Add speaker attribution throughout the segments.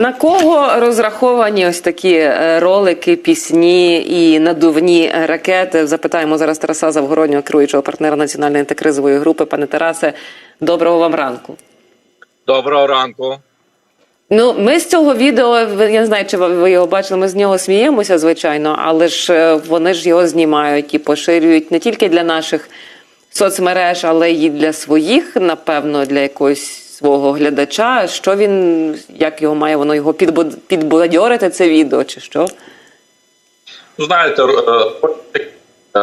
Speaker 1: На кого розраховані ось такі е, ролики, пісні і надувні ракети? Запитаємо зараз Тараса Завгороднього, керуючого партнера національної антикризової групи. Пане Тарасе, доброго вам ранку.
Speaker 2: Доброго ранку.
Speaker 1: Ну, ми з цього відео, я не знаю, чи ви його бачили. Ми з нього сміємося, звичайно, але ж е, вони ж його знімають і поширюють не тільки для наших соцмереж, але й для своїх, напевно, для якогось свого глядача. Що він, як його має воно його підбадьорити це відео, чи що?
Speaker 2: Ну, знаєте, е,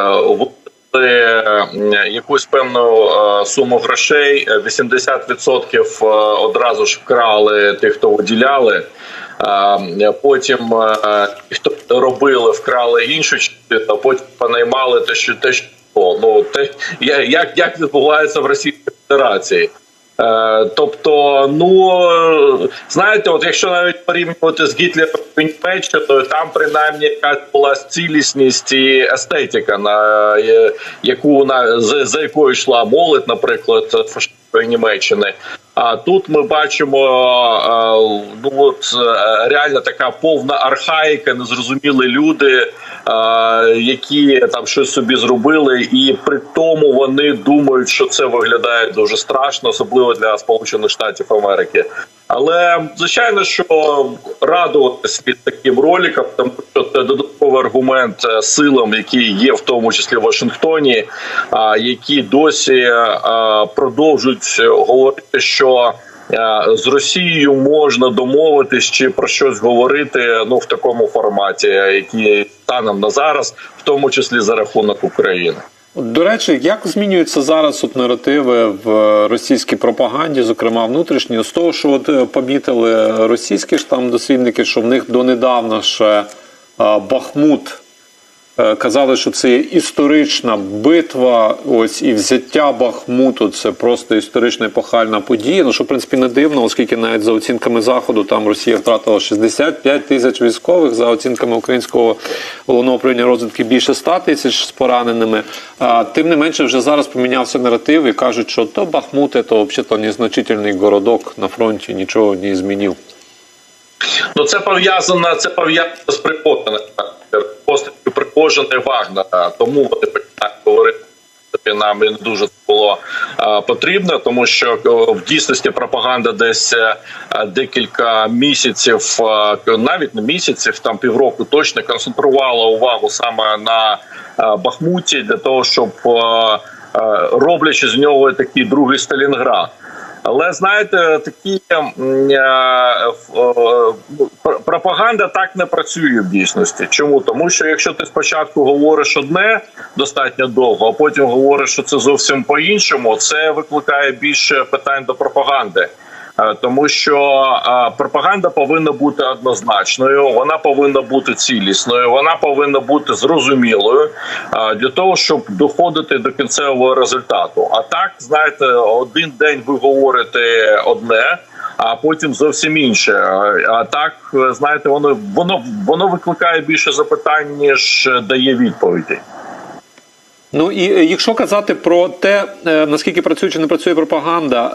Speaker 2: е, е, якусь певну суму грошей, е, 80% е, одразу ж вкрали тих, хто виділяли. Потім ті, хто робили, вкрали іншу частину, а потім понаймали те, що те, що ну те, як, як відбувається в Російській Федерації. Е, тобто, ну знаєте, от якщо навіть порівнювати з Гітлером і Німеччиною, там принаймні якась була цілісність і естетика, на е, яку на за, за якою йшла молодь, наприклад, фашистської Німеччини. А тут ми бачимо е, ну от е, реально така повна архаїка, незрозумілі люди, е, які там щось собі зробили, і при тому вони думають, що це виглядає дуже страшно, особливо для Сполучених Штатів Америки. Але звичайно, що радуватися від таким роликам, тому що це додатковий аргумент силам, які є в тому числі в Вашингтоні, які досі продовжують говорити, що е, з Росією можна домовитись чи про щось говорити ну в такому форматі, який станом на зараз, в тому числі за рахунок України.
Speaker 3: До речі, як змінюються зараз от наративи в російській пропаганді, зокрема внутрішньо, з того, що от е, помітили російські ж там дослідники, що в них донедавна ще е, Бахмут казали, що це історична битва. Ось і взяття Бахмуту це просто історична епохальна подія. Ну що в принципі не дивно, оскільки навіть за оцінками заходу там Росія втратила 65 тисяч військових, за оцінками українського головного управління розвідки більше 100 тисяч з пораненими. А, тим не менше, вже зараз помінявся наратив і кажуть, що то Бахмут це взагалі незначительний городок на фронті, нічого не змінив.
Speaker 2: Ну це пов'язано, це пов'язано з Пригожиним, постаттю Пригожина і Вагнера. Тому вони починають говорити. Нам і не дуже було потрібно, тому що в дійсності пропаганда десь е, декілька місяців, е, навіть не місяців, там півроку точно концентрувала увагу саме на е, Бахмуті для того, щоб роблячи з нього такий другий Сталінград. Але знаєте, такі е, е, пропаганда так не працює в дійсності. Чому? Тому що якщо ти спочатку говориш одне достатньо довго, а потім говориш, що це зовсім по-іншому, це викликає більше питань до пропаганди. Е, Тому що е, пропаганда повинна бути однозначною, вона повинна бути цілісною, вона повинна бути зрозумілою е, для того, щоб доходити до кінцевого результату. А так, знаєте, один день ви говорите одне. А потім зовсім інше. А так, знаєте, воно воно воно викликає більше запитань, ніж дає відповідей.
Speaker 3: Ну і якщо казати про те, наскільки працює чи не працює пропаганда,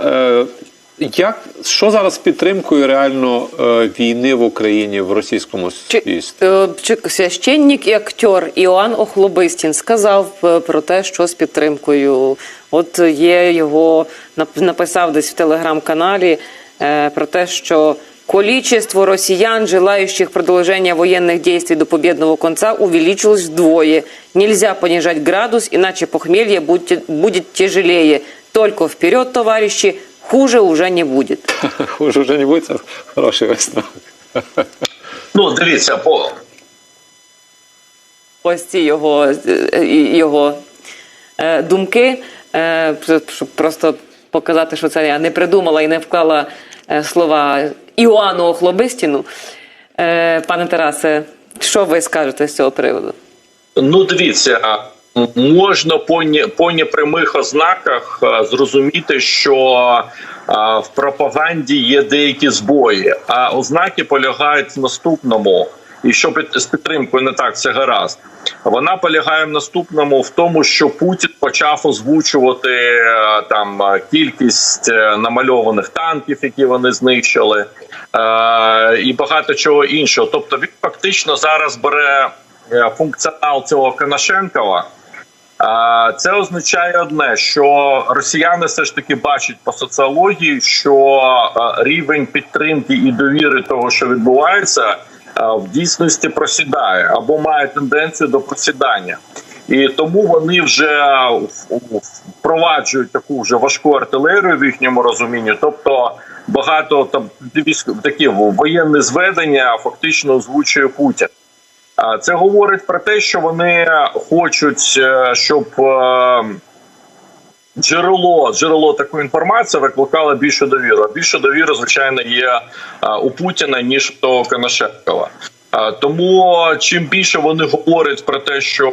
Speaker 3: як що зараз з підтримкою реально е, війни в Україні в російському суспільстві?
Speaker 1: е, священник і актер Іоанн Охлобистін сказав е, про те, що з підтримкою. От є його нап- написав десь в телеграм-каналі е, про те, що количество росіян, желающих продолжения военных действий до победного конца, увеличилось вдвое. Нельзя понижать градус, иначе похмелье будет, будет тяжелее. Только вперед, товарищи, хуже уже не будет.
Speaker 3: Хуже вже не буде це хороший висновок.
Speaker 2: Ну, дивіться, по
Speaker 1: ось ці його, е, його е, думки, е, щоб просто показати, що це я не придумала і не вклала е, слова Іоанну Охлобистіну. Е, Пане Тарасе, що ви скажете з цього приводу?
Speaker 2: Ну, дивіться, можна по, по непрямих ознаках е, зрозуміти, що е, в пропаганді є деякі збої, а ознаки полягають в наступному. і що з підтримкою не так все гаразд. Вона полягає в наступному в тому, що Путін почав озвучувати е, там кількість намальованих танків, які вони знищили, і багато чого іншого. Тобто він фактично зараз бере функціонал цього Коношенкова. Це означає одне, що росіяни все ж таки бачать по соціології, що рівень підтримки і довіри того, що відбувається, в дійсності просідає або має тенденцію до просідання. І тому вони вже впроваджують таку вже важку артилерію в їхньому розумінні. Тобто багато там такі воєнні зведення фактично озвучує Путін. Це говорить про те, що вони хочуть, е, щоб е, джерело джерело такої інформації викликало більшу довіру. Більше довіри, звичайно, є е, у Путіна ніж у Коношенкова. Тому чим більше вони говорять про те, що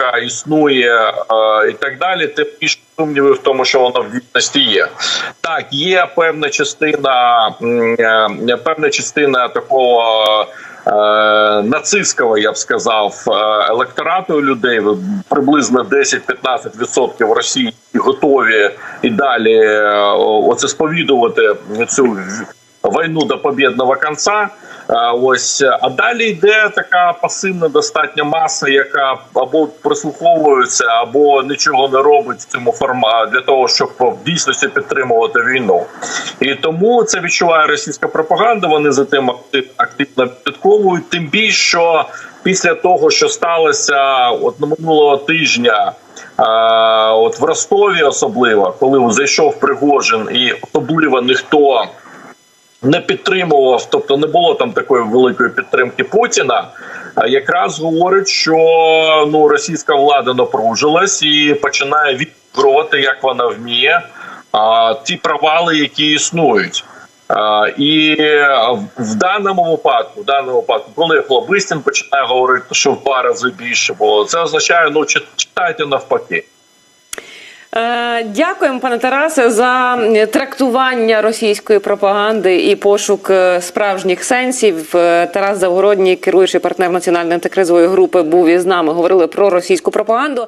Speaker 2: підтримка існує е, і так далі, тим більше сумнівів в тому, що воно в дійсності є. Так, є певна частина, е, певна частина такого. е, Нацистського, я б сказав, електорату людей приблизно 10-15% Росії готові і далі оце сповідувати цю війну до побєдного кінця. Е, Ось а далі йде така пасивна достатня маса, яка або прислуховується, або нічого не робить в цьому форматі для того, щоб в дійсності підтримувати війну. І тому це відчуває російська пропаганда. Вони за тим актив- активно підковують. Тим більше, що після того, що сталося от на минулого тижня. От в Ростові, особливо, коли зайшов Пригожин, і особливо ніхто не підтримував, тобто не було там такої великої підтримки Путіна. Якраз говорить, що ну російська влада напружилась і починає відігрувати, як вона вміє, а, ті провали, які існують. А, і в даному випадку, в даному випадку, коли Хлобистін починає говорити, що в два рази більше було, це означає, ну читайте навпаки.
Speaker 1: Е, Дякуємо, пане Тарасе, за трактування російської пропаганди і пошук е, справжніх сенсів. Е, Тарас Завгородній, керуючий партнер національної антикризової групи, був із нами. Говорили про російську пропаганду.